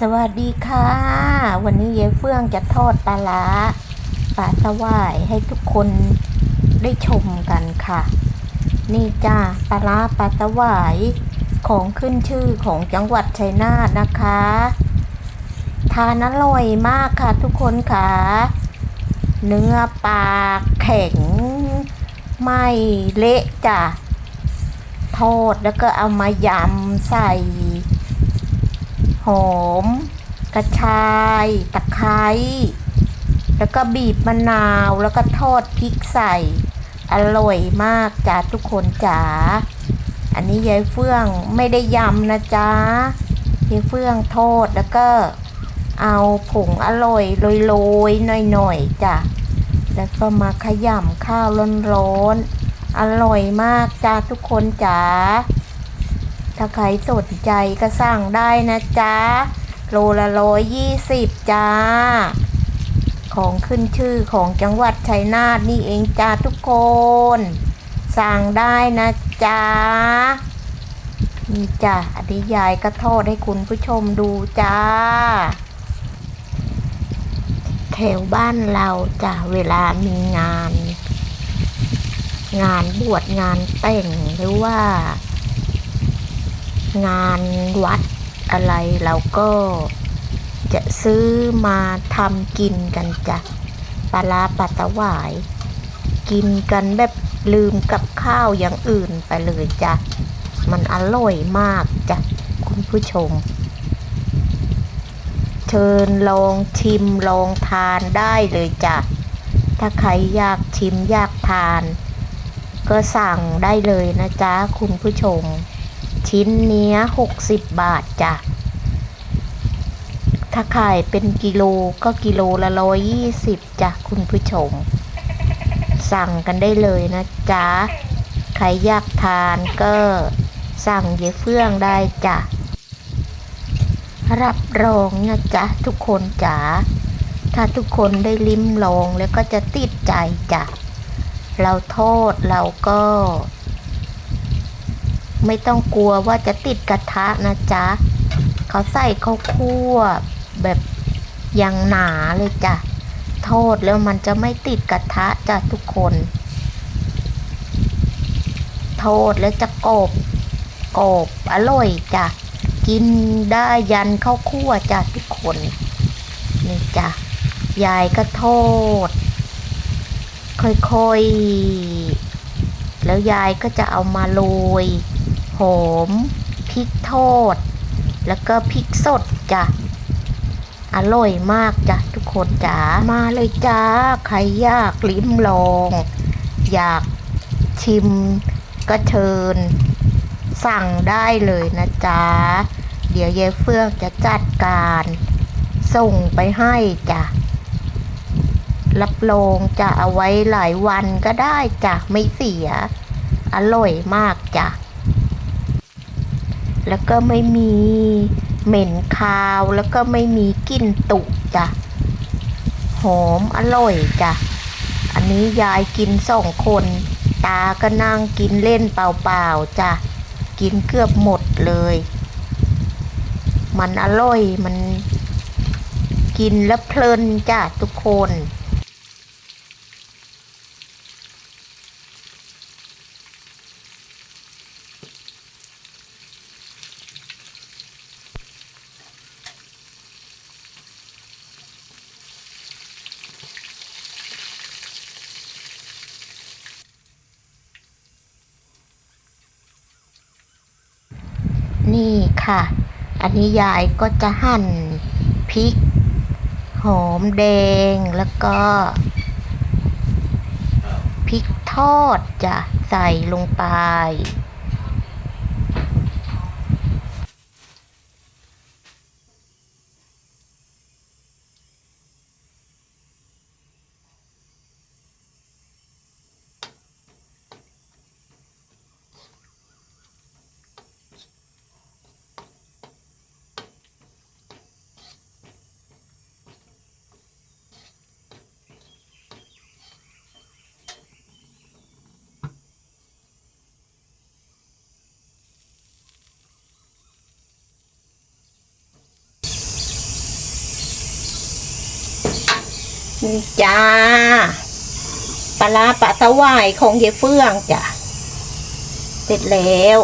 สวัสดีค่ะ วันนี้เย้เฟื่องจะทอดปลาร้าปลาสวายให้ทุกคนได้ชมกันค่ะ นี่จ้าปลาร้าปลาสวายของขึ้นชื่อของจังหวัดชัยนาทนะคะ ทานอร่อยมากค่ะทุกคนค่ะ เนื้อปลาแข็ง ไม่เละจ้ะทอดแล้วก็เอามายำใส่ หอม กระชาย ตะไคร้แล้วก็บีบมะนาวแล้วก็ทอดพริกใส่ อร่อยมากจ้าทุกคนจ๋าอันนี้ยายเฟื่องไม่ได้ยำนะจ๊ะยายเฟื่องทอดแล้วก็เอาผงอร่อยโรยๆหน่อยๆจ้ะแล้วก็มาขยำข้าวร้อนๆอร่อยมากจ้าทุกคนจ๋า ถ้าใครสนใจก็สั่งได้นะจ๊ะ โลละร้อยยี่สิบจ้า ของขึ้นชื่อของจังหวัดชัยนาทนี่เองจ้าทุกคน สั่งได้นะจ๊ะ นี่จ้ะอธิยายก็ทอดให้คุณผู้ชมดูจ้า แถวบ้านเราจ้ะเวลามีงาน งานบวชงานแต่งหรือว่า งานวัดอะไรเราก็จะซื้อมาทำกินกันจ้ะปลาร้าปลาตะหวาย กินกันแบบลืมกับข้าวอย่างอื่นไปเลยจ้ะ มันอร่อยมากจ้ะ คุณผู้ชม เชิญลองชิมลองทานได้เลยจ้ะ ถ้าใครอยากชิมอยากทาน ก็สั่งได้เลยนะจ๊ะ คุณผู้ชม ชิ้นเนี้ยหกสิบบาทจ้ะ ถ้าขายเป็นกิโลก็กิโลละร้อยยี่สิบจ้ะคุณผู้ชม สั่งกันได้เลยนะจ๊ะ ใครอยากทานก็สั่งเยเฟื่องได้จ้ะ รับรองนะจ๊ะทุกคนจ๋า ถ้าทุกคนได้ลิ้มลองแล้วก็จะติดใจจ้ะ เราโทษเราก็ ไม่ต้องกลัวว่าจะติดกระทะนะจ๊ะเขาใส่ข้าวคั่วแบบอย่างหนาเลยจ้ะโทษแล้วมันจะไม่ติดกระทะจ้ะทุกคนโทษแล้วจะกรอบกรอบอร่อยจ้ะกินได้ยันข้าวคั่วจ้ะทุกคนนี่จ้ะยายก็โทษค่อยๆ แล้วยายก็จะเอามาโรย หอมพริกทอด แล้วก็พริกสดจ้ะอร่อยมากจ้ะทุกคนจ๋ามาเลยจ้าใครอยากลิ้มลอง อยากชิมก็เชิญ สั่งได้เลยนะจ๊ะเดี๋ยวยายเฟื่องจะจัดการ ส่งไปให้จ้ะรับรองจะเอาไว้หลายวันก็ได้จ้ะไม่เสีย อร่อยมากจ้ะ แล้วก็ไม่มีเหม็นคาว แล้วก็ไม่มีกลิ่นตุจ้ะ หอมอร่อยจ้ะ อันนี้ยายกินสองคน ตาก็นั่งกินเล่นเปล่าๆจ้ะ กินเกือบหมดเลย มันอร่อยมันกินแล้วเพลินจ้ะทุกคน นี่ค่ะ อันนี้ยายก็จะหั่นพริก หอมแดงแล้วก็พริกทอดจะใส่ลงไป นี่จ้าปลาปลาสวายของเยเฟื่องจ้ะเสร็จแล้ว